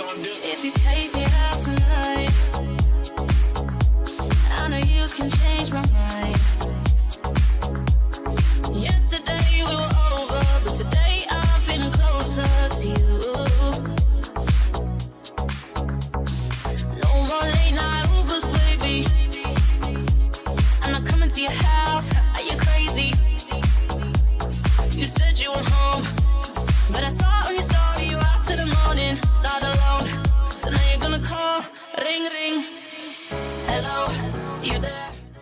if you take me out tonight? I know you can change my mind.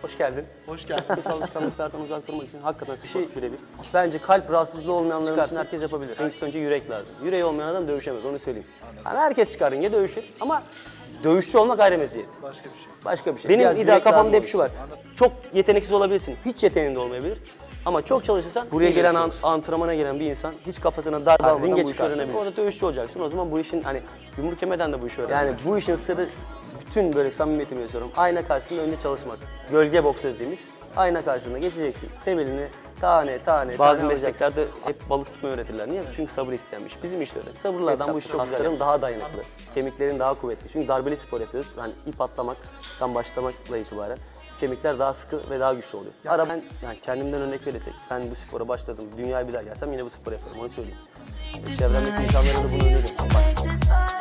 Hoş geldin. Hoş geldin. Bu alışkanlıklardan uzak durmak için hakikaten spor birebir. Bence kalp rahatsızlığı olmayanların için herkes yapabilir. İlk önce yürek lazım. Yüreği olmayan adam dövüşemez onu söyleyeyim. Yani herkes çıkar ringe dövüşür ama dövüşçü olmak ayrı meziyet. Başka bir şey. Başka bir şey. Benim Biraz ideal kafamda hep şu var. Çok yeteneksiz olabilirsin. Hiç yeteneğin de olmayabilir. Ama çok çalışırsan buraya gelen an- antrenmana gelen bir insan hiç kafasına darbe almadan ringe bu işi öğrenebilir. Orada dövüşçü olacaksın. O zaman bu işin hani yumruk yemeden de bu işi öğreneceksin. Yani bu işin sırrı bütün böyle samimiyetimi yazıyorum. Ayna karşısında önce çalışmak. Gölge boksu dediğimiz. Ayna karşısında geçeceksin. Temelini tane tane Bazı tane mesleklerde hep balık tutmayı öğretirler. Niye? Çünkü sabır isteyenmiş. Bizim işte öyle. Sabırlı adam bu işi çok Kasların daha dayanıklı. Kemiklerin daha kuvvetli. Çünkü darbeli spor yapıyoruz. Hani ip atlamaktan başlamakla itibaren kemikler daha sıkı ve daha güçlü oluyor. Ara ben yani kendimden örnek verirsek ben bu spora başladım. Dünyaya bir daha gelsem yine bu sporu yaparım onu söyleyeyim. Çevremdeki insanlara da bunu öneririm. Bak,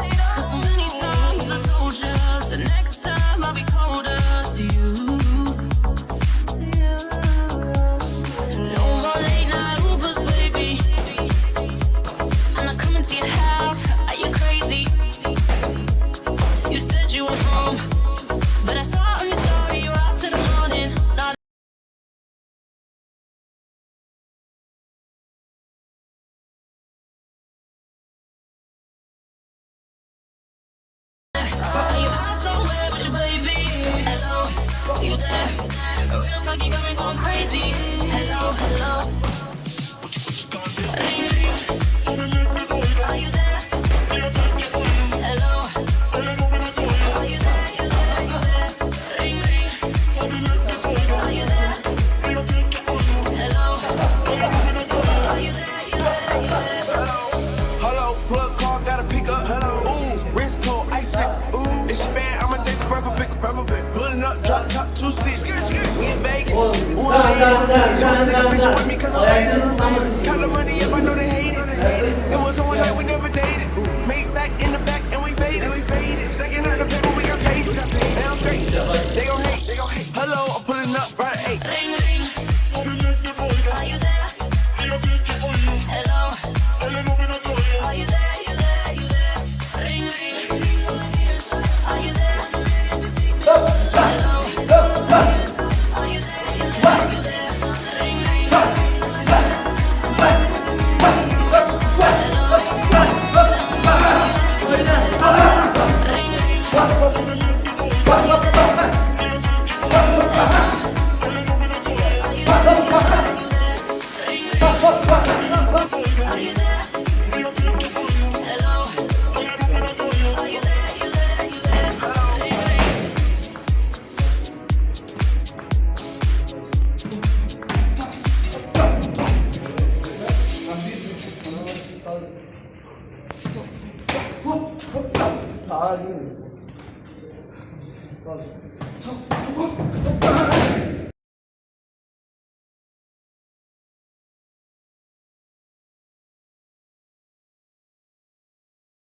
you there? Real talk, you got me going crazy. Hello, hello. Gotta pick up. Hello, ooh, wrist cold, ice it. Ooh, it's she bad, I'ma take the purple pick, purple pick. Pulling up, drop top, two six. We in Vegas. Ooh, I'm in She wanna take a picture with me 'cause I'm famous. 아, 지금. 아,